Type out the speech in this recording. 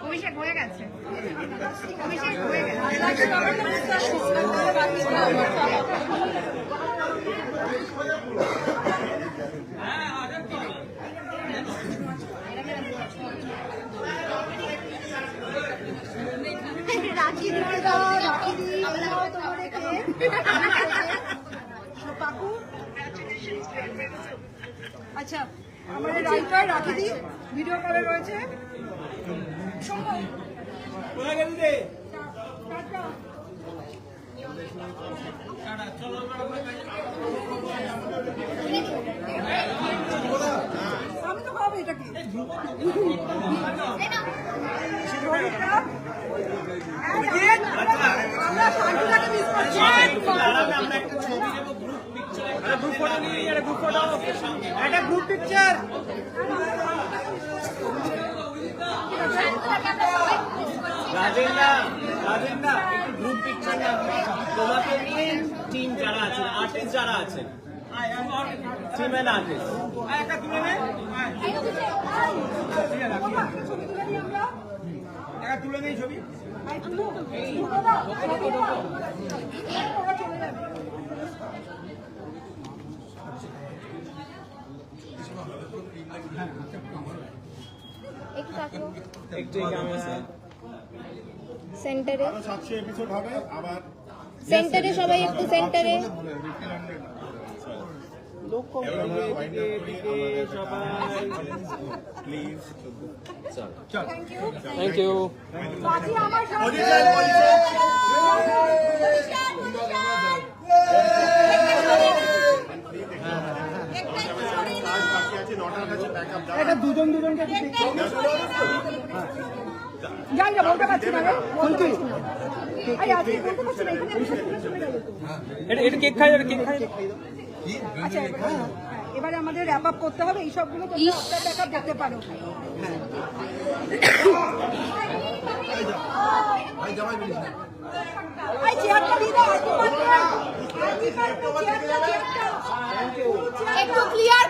অভিষেক হয়ে গেছে। অভিষেক হয়ে গেছে। রাখি দাও রাখি দি দাও আচ্ছা আমাদের রাইটার রাখি দি ভিডিও কলে রয়েছে। আমি রাজেন না রাজেন না একটু গ্রুপ পিকচার না তোমাকে নিয়ে টিম যারা আছেন আর্টিস্ট যারা আছেন টিম অ্যান্ড আর্টিস্ট একটা তুলে নে আমরা। তুলে নেই ছবি আই তুলো। তুলো দাও। ওরা চলে যাবে। একটু এই ক্যামেরা সেন্টারে। এপিসোড হবে আবার সেন্টারে সবাই একটু সেন্টারে। এদিকে সবাই। প্লিজ থ্যাংক ইউ বাজি আমার সাথে। কাজ বাকি আছে নটার কাছে ব্যাকআপ দাও এটা দুজন দুজনকে যাই না বলতে পারছি না। তো। এটা কেক খাই কেক খাই। আচ্ছা হ্যাঁ, এবারে আমাদের র্যাপ আপ করতে হবে এই সবগুলো তোমরা আফটার ব্যাকআপ দেখতে পারো একটু ক্লিয়ার